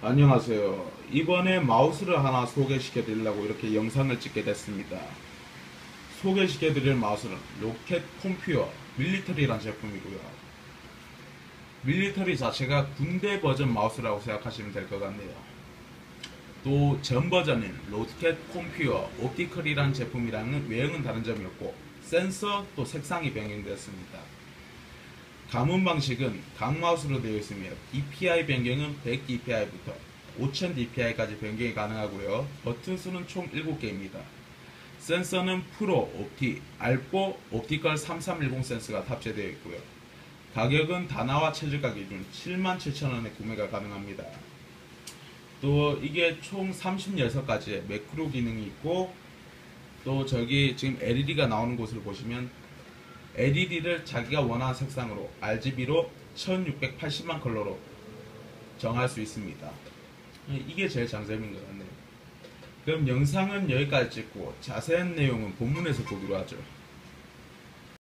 안녕하세요. 이번에 마우스를 하나 소개시켜 드리려고 이렇게 영상을 찍게 됐습니다. 소개시켜 드릴 마우스는 로켓 컴퓨어 밀리터리란 제품이고요. 밀리터리 자체가 군대 버전 마우스라고 생각하시면 될 것 같네요. 또 전 버전인 로켓 컴퓨어 옵티컬이란 제품이랑은 외형은 다른 점이 없고 센서 또 색상이 변경되었습니다. 감은 방식은 각 마우스로 되어 있으며 DPI 변경은 100 DPI부터 5000 DPI까지 변경이 가능하고요. 버튼 수는 총 7개입니다. 센서는 프로, 옵티, 알포, 옵티컬 3310 센서가 탑재되어 있고요. 가격은 다나와 최저가 기준 77,000원에 구매가 가능합니다. 또 이게 총 36가지의 매크로 기능이 있고 또 저기 지금 LED가 나오는 곳을 보시면 LED를 자기가 원하는 색상으로 RGB로 1680만 컬러로 정할 수 있습니다. 이게 제일 장점인 것 같네요. 그럼 영상은 여기까지 찍고 자세한 내용은 본문에서 보기로 하죠.